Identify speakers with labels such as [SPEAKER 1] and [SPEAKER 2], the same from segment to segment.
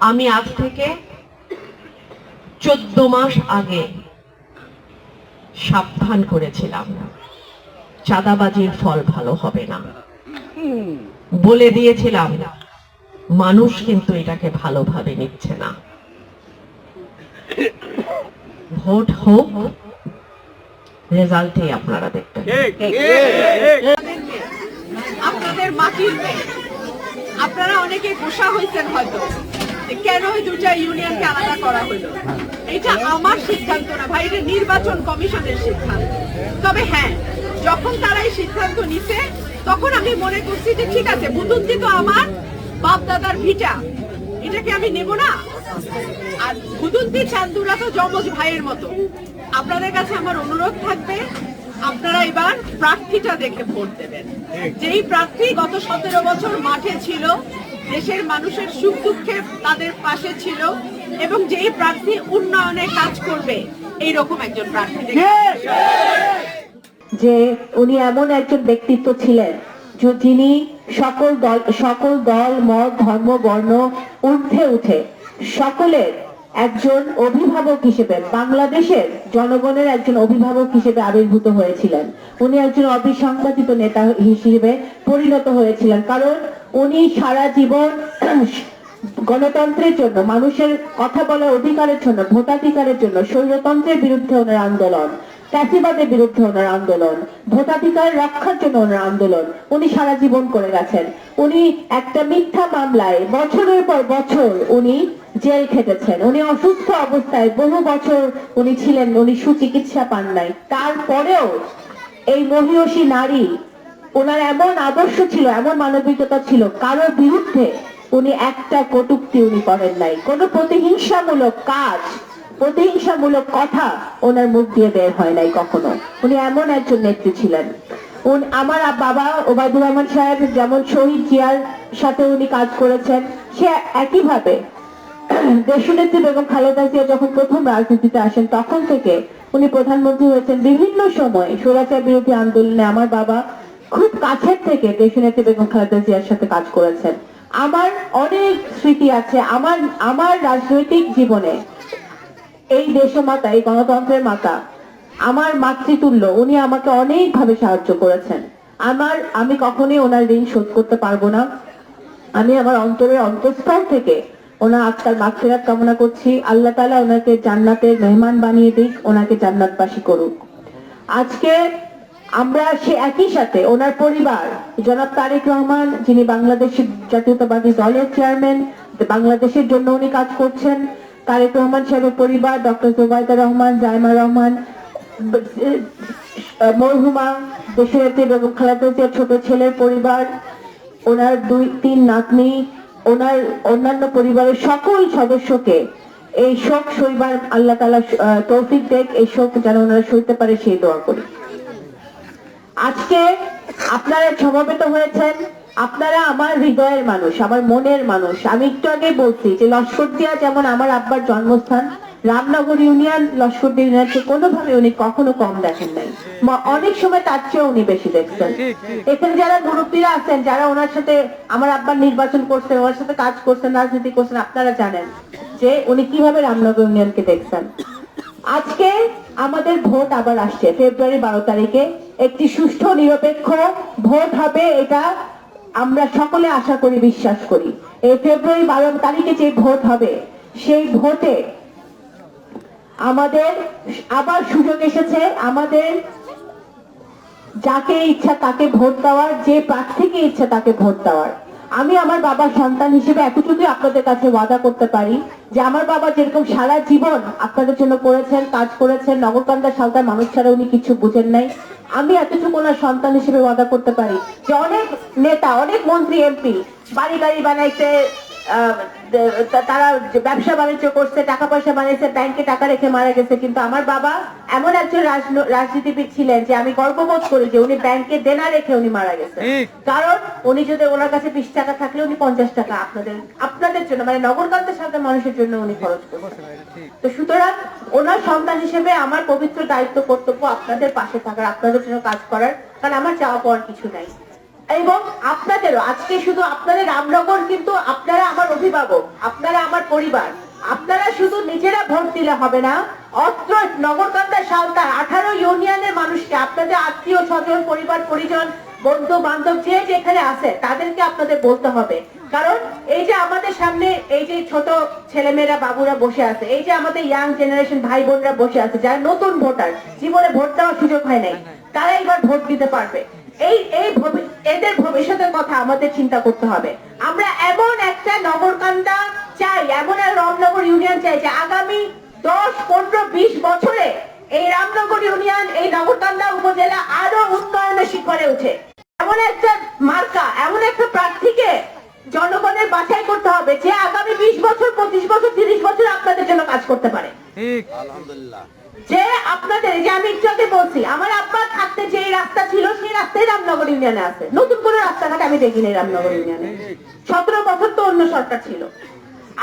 [SPEAKER 1] আমি আজ থেকে চোদ্দ মাস আগে সাবধান করেছিলাম। চাঁদাবাজির ফল ভালো হবে না। বলে দিয়েছিলাম, মানুষ কিন্তু এটাকে ভালোভাবে নিচ্ছে না। ভোট হোক, রেজাল্টে আপনারা দেখবেন।
[SPEAKER 2] আপনাদের মাটির আপনারা অনেকে গোসা হয়েছেন হয়তো। কেন ওই দুটা ইউনিয়নকে আলাদা করা হলো? এটা আমার সিদ্ধান্ত না, ভাই, এটা নির্বাচন কমিশনের সিদ্ধান্ত। তবে হ্যাঁ যখন তারা এই সিদ্ধান্ত নিছে, তখন আমি মনে করছি যে ঠিক আছে বুতুন্দি তো আমার বাপ দাদার ভিটা এটাকে আমি নেব না? আর বুতুন্দি চান্দুরা তো যমজ ভাইয়ের মতো। আপনাদের কাছে আমার অনুরোধ থাকবে, আপনারা এবার প্রার্থীটা দেখে ভোট দেবেন। যেই প্রার্থী গত সতেরো বছর মাঠে ছিল দেশের মানুষের সুখ দুঃখে তাদের পাশে ছিল এবং যেই প্রার্থী উন্নয়নে কাজ করবে এই রকম একজন প্রার্থী
[SPEAKER 3] যে উনি এমন একজন ব্যক্তিত্ব ছিলেন যে যিনি সকল দল সকল দল মত ধর্ম বর্ণ ঊর্ধ্বে উঠে সকলের একজন অভিভাবক হিসেবে, বাংলাদেশের জনগণের একজন অভিভাবক হিসেবে আবির্ভূত হয়েছিলেন। উনি একজন অবিসংবাদিত নেতা হিসেবে পরিণত হয়েছিলেন, কারণ উনি সারা জীবন গণতন্ত্রের জন্য, মানুষের কথা বলার অধিকারের জন্য, ভোটাধিকারের জন্য, স্বৈরতন্ত্রের বিরুদ্ধে ওনার আন্দোলন, ফ্যাসিবাদের বিরুদ্ধে ওনার আন্দোলন, ভোটাধিকার রক্ষার জন্য ওনার আন্দোলন, উনি সারা জীবন করে গেছেন। উনি একটা মিথ্যা মামলায় বছরের পর বছর উনি জেল খেটেছেন। উনি অসুস্থ অবস্থায় বহু বছর উনি ছিলেন, উনি সুচিকিৎসা পান নাই। তারপরেও এই মহিষী নারী ওনার এমন আদর্শ ছিল, এমন মানবিকতা ছিল, কারোর বিরুদ্ধে উনি একটা কটুক্তি উনি করেন নাই। কোনো প্রতিহিংসামূলক কাজ, প্রতিহিংসামূলক কথা ওনার মুখ দিয়ে বের হয় নাই কখনো। উনি এমন একজন নেত্রী ছিলেন। আমার বাবা ওবায়দুর রহমান সাহেব যেমন শহীদ জিয়ার সাথে উনি কাজ করেছেন, সে একইভাবে দেশনেত্রী বেগম খালেদা জিয়া যখন প্রথম রাজনীতিতে আসেন, তখন থেকে উনি প্রধানমন্ত্রী হয়েছেন বিভিন্ন সময়। স্বৈরাচার বিরোধী আন্দোলনে আমার বাবা খুব কাছের থেকে দেশনেত্রী বেগম খালেদা জিয়ার সাথে কাজ করেছেন। আমার অনেক স্মৃতি আছে, আমার আমার রাজনৈতিক জীবনে। এই দেশমাতা, এই গণতন্ত্রের মাতা, আমার মাতৃতুল্য, উনি আমাকে অনেকভাবে সাহায্য করেছেন। আমার, আমি কখনোই ওনার ঋণ শোধ করতে পারব না। আমি আমার অন্তরের অন্তঃস্থল থেকে ওনার আজকাল মাগফিরাত কামনা করছি। আল্লাহ তাআলা ওনাকে জান্নাতের মেহমান বানিয়ে দিক, ওনাকে জান্নাতবাসী করুক। আজকে আমরা সে একই সাথে ওনার পরিবার, জনাব তারেক রহমান, যিনি বাংলাদেশের জাতীয়তাবাদী দলের চেয়ারম্যান, বাংলাদেশের জন্য উনি কাজ করছেন। তারেক রহমান সাহেবের পরিবার, ডক্টর জোবায়দা রহমান, জাইমা রহমান, মরহুমা দেশনেত্রী বেগম খালেদা ছোট ছেলের পরিবার, ওনার দুই, তিন নাতনি ওনার অন্যান্য পরিবারের সকল সদস্যকে এই শোক সইবার আল্লাহ তালা তৌফিক দেখ, এই শোক যেন ওনারা সইতে পারে, সেই দোয়া করি। আজকে আপনারা সমবেত হয়েছেন, আপনারা আমার হৃদয়ের মানুষ, আমার মনের মানুষ। আমি একটু আগে বলছি যে লস্কর দিয়া যেমন আমার আব্বার জন্মস্থান রামনগর ইউনিয়ন লস্করদিয়া ইউনিয়নকে কোনোভাবে উনি কখনো কম দেখেন নাই। অনেক সময় তার চেয়েও উনি বেশি দেখছেন। এখানে যারা মুরব্বীরা আছেন, যারা ওনার সাথে আমার আব্বার নির্বাচন করছেন, ওনার সাথে কাজ করছেন, রাজনীতি করছেন, আপনারা জানেন যে উনি কীভাবে রামনগর ইউনিয়নকে দেখছেন। আজকে আমাদের ভোট আবার আসছে, ফেব্রুয়ারি বারো তারিখে। একটি সুষ্ঠু, নিরপেক্ষ ভোট হবে এটা আমরা সকলে আশা করি, বিশ্বাস করি। এই ফেব্রুয়ারি বারো তারিখে যে ভোট হবে, সেই ভোটে আমাদের আবার সুযোগ এসেছে, আমাদের যাকে ইচ্ছা তাকে ভোট দেওয়ার, যে প্রার্থীকে ইচ্ছা তাকে ভোট দেওয়ার। আমি আমার বাবার সন্তান হিসেবে এতটুকু আপনাদের কাছে ওয়াদা করতে পারি যে আমার বাবা যেরকম সারা জীবন আপনাদের জন্য করেছেন, কাজ করেছেন, নগরকান্দা সালতার মানুষ ছাড়া উনি কিছু বুঝেন নাই। আমি এতটুকু ওনার সন্তান হিসেবে ওয়াদা করতে পারি যে অনেক নেতা, অনেক মন্ত্রী, এমপি বাড়ি গাড়ি বানাইতে তারা ব্যবসা বাণিজ্য করছে টাকা পয়সা বানিয়েছে ব্যাংকে টাকা রেখে মারা গেছে। কিন্তু আমার বাবা এমন একজন রাজনীতিবিদ ছিলেন যে আমি গর্ববোধ করি যে উনি ব্যাংকে দেনা রেখে উনি মারা গেছে কারণ উনি যদি ওনার কাছে বিশ টাকা থাকলে উনি পঞ্চাশ টাকা আপনাদের আপনাদের জন্য মানে নগরকান্তের সাথে মানুষের জন্য উনি খরচ করছেন। তো সুতরাং ওনার সন্তান হিসেবে আমার পবিত্র দায়িত্ব কর্তব্য আপনাদের পাশে থাকার আপনাদের জন্য কাজ করার কারণ আমার চাওয়া পাওয়ার কিছু নাই। এবং আপনাদেরও, আজকে শুধু আপনাদের রামনগর কিন্তু আপনারা আমার অভিভাবক, আপনারা আমার পরিবার। আপনারা শুধু নিজেরা ভোট দিলে হবে না, অত্র নগরকান্দা সালতা আঠারো ইউনিয়নের মানুষকে, আপনাদের আত্মীয় স্বজন, পরিবার, পরিজন বন্ধু বান্ধব যে যেখানে আছে, তাদেরকে আপনাদের বলতে হবে। কারণ এই যে আমাদের সামনে এই যে ছোট ছেলেমেয়েরা, বাবুরা বসে আছে, এই যে আমাদের ইয়াং জেনারেশন ভাই বোনরা বসে আছে, যারা নতুন ভোটার, জীবনে ভোট দেওয়ার সুযোগ হয় নাই, তারা এবার ভোট দিতে পারবে। এই এই এদের ভবিষ্যতের কথা আমাদের চিন্তা করতে হবে। আমরা এমন একটা নগরকান্দা চাই এমন এক রামনগর ইউনিয়ন চাই যে আগামী দশ পনেরো বিশ বছরে এই রামনগর ইউনিয়ন এই নগরকান্দা উপজেলা আরও উন্নয়নের শিখরে উঠে। এমন একটা মার্কা এমন একটা প্রার্থীকে জনগণের বাছাই করতে হবে যে আগামী বিশ বছর পঁচিশ বছর তিরিশ বছর আপনাদের জন্য কাজ করতে পারে। যে আপনাদের, যে আমি একটু বলছি, আমার আব্বা থাকতে যে রাস্তা ছিল, সেই রাস্তাই রামনগর ইউনিয়নে আছে। নতুন কোনো রাস্তাঘাট আমি দেখিনি রামনগর ইউনিয়নে। সতেরো বছর তো অন্য সরকার ছিল।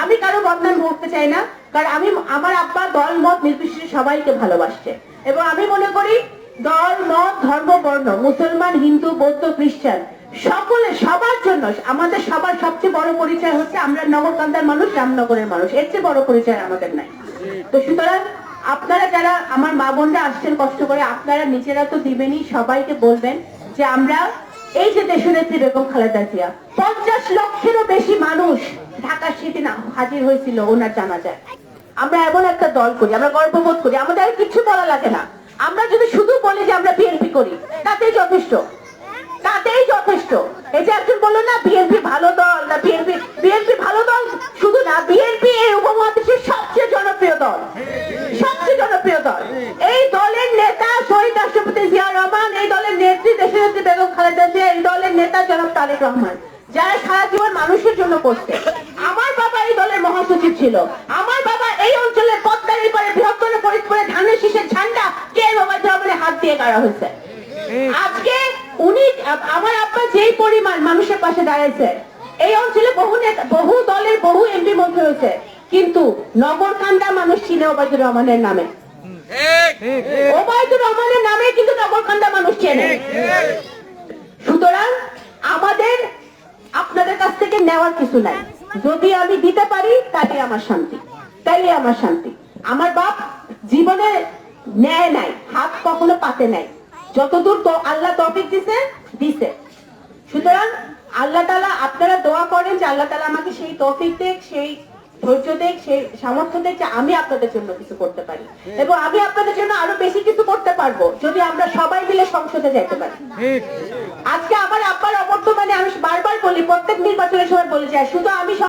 [SPEAKER 3] আমি কারও বদনাম করতে চাই না, কারণ আমি, আমার আব্বা দল, মত নির্বিশেষে সবাইকে ভালোবাসছে। এবং আমি মনে করি, দল, মত, ধর্ম, বর্ণ, মুসলমান, হিন্দু, বৌদ্ধ, খ্রিস্টান, সকলে, সবার জন্য, আমাদের সবার সবচেয়ে বড় পরিচয় হচ্ছে আমরা নগরকান্দার মানুষ, রামনগরের মানুষ। এর চেয়ে বড় পরিচয় আমাদের নাই। তো সুতরাং আপনারা যারা আমার মা বোনরা আসছেন কষ্ট করে, আপনারা নিজেরা তো দিবেনই, সবাইকে বলবেন যে আমরা এই যে দেশনেত্রী বেগম খালেদা জিয়া, পঞ্চাশ লক্ষেরও বেশি মানুষ ঢাকা না হাজির হয়েছিল ওনার জানাজায়। আমরা এমন একটা দল করি, আমরা গর্ববোধ করি, আমাদের আর কিছু বলা লাগে না। আমরা যদি শুধু বলি যে আমরা বিএনপি করি, তাতেই যথেষ্ট। তাতেই যথেষ্ট। এই যে একজন বলল, না, বিএনপি ভালো দল, না, বিএনপি বিএনপি ভালো দল, শুধু না, বিএনপি এই উপমহাদেশের সবচেয়ে জনপ্রিয় দল। সবচেয়ে জনপ্রিয় দল এই দলের নেতা শহীদ রাষ্ট্রপতি জিয়া রহমান এই দলের নেত্রী দেশনেত্রী বেগম খালেদা জিয়া এই দলের নেতা জনাব তারেক রহমান যারা সারা জীবন মানুষের জন্য করছে। আমার বাবা এই দলের মহাসচিব ছিল। আমার বাবা এই অঞ্চলের পদ্মার পারে বৃহত্তর ফরিদপুরে ধানের শীষের ঝান্ডা কে মোবাইল রহমানের হাত দিয়ে গাড়া হয়েছে। আজকে উনি আমার আব্বা যেই পরিমাণ মানুষের পাশে দাঁড়াইছে এই অঞ্চলে বহু নেতা বহু দলের বহু এমপি মন্ত্রী হয়েছে কিন্তু নগরকান্দা মানুষ চিনে ওবায়দুর রহমানের নামে। ওবায়দুর রহমানের নামে কিন্তু নগরকান্দা মানুষ চেনে। সুতরাং আমাদের আপনাদের কাছ থেকে নেওয়ার কিছু নাই। যদি আমি দিতে পারি তাহলে আমার শান্তি। তাইলে আমার শান্তি। আমার বাপ জীবনে ন্যায় নাই হাত কখনো পাতে নাই। যতদূর তো আল্লাহ তৌফিক দিছে দিছে। সুতরাং আল্লাহ তালা আপনারা দোয়া করেন যে আল্লাহ তালা আমাকে সেই তৌফিক দেখ সেই ধৈর্য দেখ সেই সামর্থ্য দেখ যে আমি আপনাদের জন্য কিছু করতে পারি। এবং আমি আপনাদের জন্য আরও বেশি কিছু করতে পারব যদি আমরা সবাই মিলে সংসদে যেতে পারি। আজকে আমার আব্বার অবর্তমানে আমি বারবার বলি প্রত্যেক নির্বাচনের সময় বলে যায় শুধু আমি